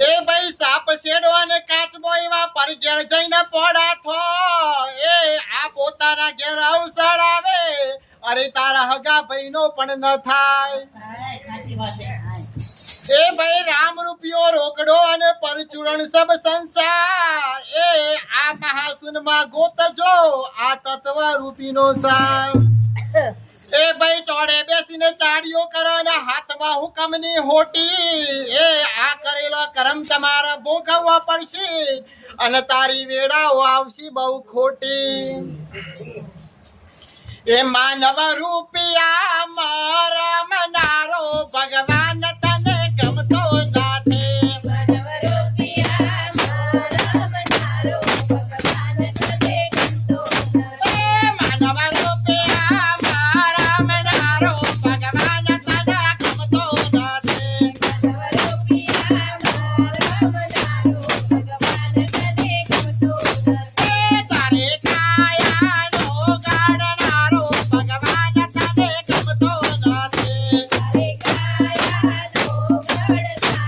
એ ભાઈ સાપ શેડો અને કાચબો એવા જઈને પોડા અરે તારા હગા ભાઈનો પણ ન થાય. એ ભાઈ રામ રૂપિયો રોકડો અને પરચુરણ સબ સંસાર. એ આ મહાસુનમાં ગોતજો. આ તત્વ રૂપીનો સાર. એ ભાઈ ચોડે બેસીને ચાડીઓ કરો અને હાથમાં હુકમની હોટી. એ આ કરેલો કરમ તમારે ભોગવવા પડશે અને તારી વેળાઓ આવશે બહુ ખોટી. એ માનવ રૂપિયા મારા મનારો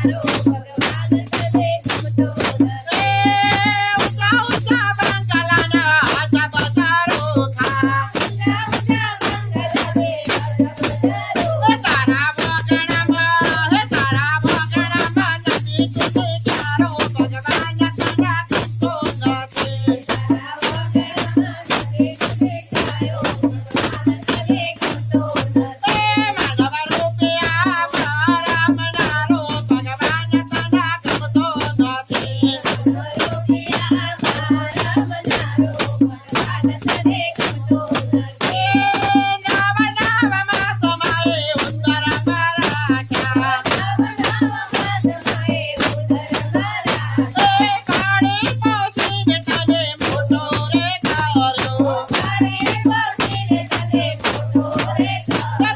એ Yes.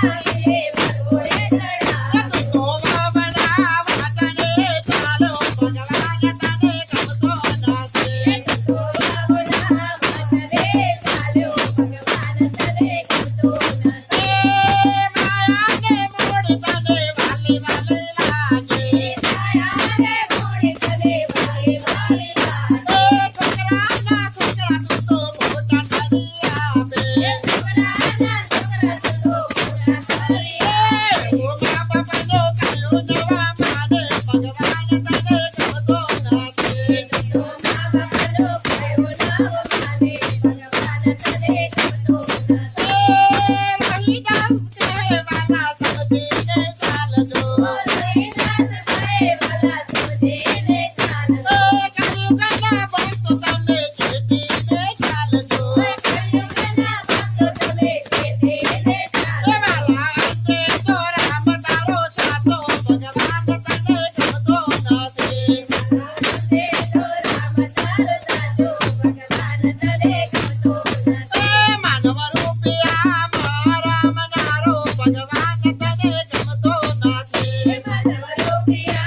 Bye.